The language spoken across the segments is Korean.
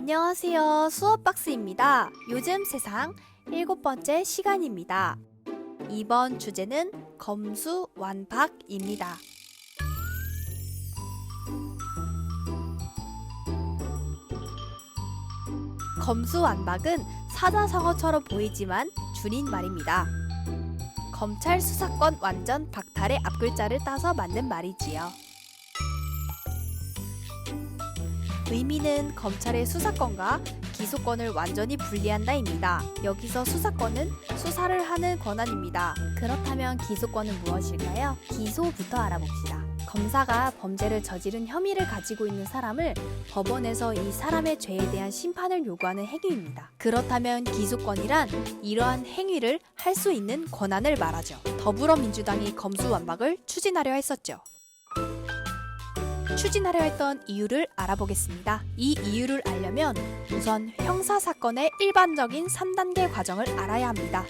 안녕하세요. 수업박스입니다. 요즘 세상 일곱 번째 시간입니다. 이번 주제는 검수완박입니다. 검수완박은 사자성어처럼 보이지만 줄인 말입니다. 검찰 수사권 완전 박탈의 앞글자를 따서 만든 말이지요. 의미는 검찰의 수사권과 기소권을 완전히 분리한다입니다. 여기서 수사권은 수사를 하는 권한입니다. 그렇다면 기소권은 무엇일까요? 기소부터 알아봅시다. 검사가 범죄를 저지른 혐의를 가지고 있는 사람을 법원에서 이 사람의 죄에 대한 심판을 요구하는 행위입니다. 그렇다면 기소권이란 이러한 행위를 할 수 있는 권한을 말하죠. 더불어민주당이 검수완박을 추진하려 했었죠. 추진하려 했던 이유를 알아보겠습니다. 이 이유를 알려면 우선 형사 사건의 일반적인 3단계 과정을 알아야 합니다.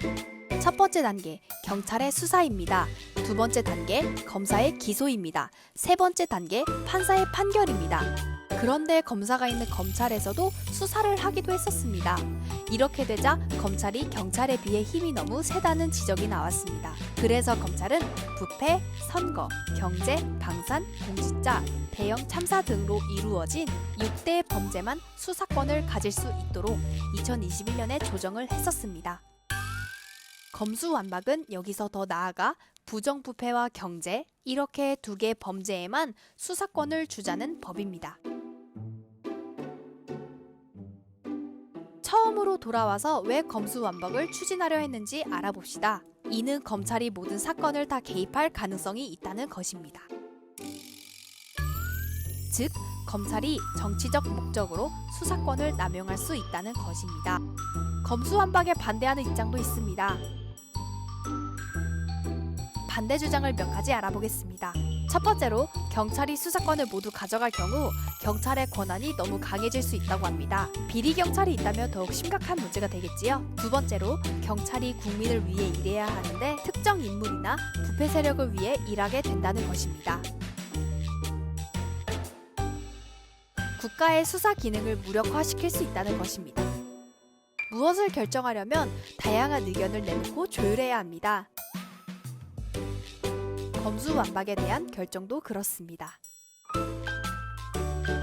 첫 번째 단계, 경찰의 수사입니다. 두 번째 단계, 검사의 기소입니다. 세 번째 단계, 판사의 판결입니다. 그런데 검사가 있는 검찰에서도 수사를 하기도 했었습니다. 이렇게 되자 검찰이 경찰에 비해 힘이 너무 세다는 지적이 나왔습니다. 그래서 검찰은 부패, 선거, 경제, 방산, 공직자, 대형 참사 등으로 이루어진 6대 범죄만 수사권을 가질 수 있도록 2021년에 조정을 했었습니다. 검수완박은 여기서 더 나아가 부정부패와 경제 이렇게 두 개 범죄에만 수사권을 주자는 법입니다. 처음으로 돌아와서 왜 검수완박을 추진하려 했는지 알아봅시다. 이는 검찰이 모든 사건을 다 개입할 가능성이 있다는 것입니다. 즉, 검찰이 정치적 목적으로 수사권을 남용할 수 있다는 것입니다. 검수완박에 반대하는 입장도 있습니다. 반대 주장을 몇 가지 알아보겠습니다. 첫 번째로 경찰이 수사권을 모두 가져갈 경우 경찰의 권한이 너무 강해질 수 있다고 합니다. 비리 경찰이 있다면 더욱 심각한 문제가 되겠지요. 두 번째로 경찰이 국민을 위해 일해야 하는데 특정 인물이나 부패 세력을 위해 일하게 된다는 것입니다. 국가의 수사 기능을 무력화시킬 수 있다는 것입니다. 무엇을 결정하려면 다양한 의견을 내놓고 조율해야 합니다. 검수 완박에 대한 결정도 그렇습니다.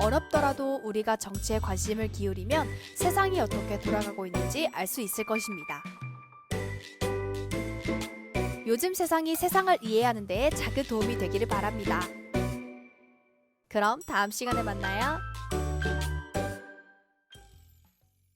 어렵더라도 우리가 정치에 관심을 기울이면 세상이 어떻게 돌아가고 있는지 알 수 있을 것입니다. 요즘 세상이 세상을 이해하는 데에 작은 도움이 되기를 바랍니다. 그럼 다음 시간에 만나요.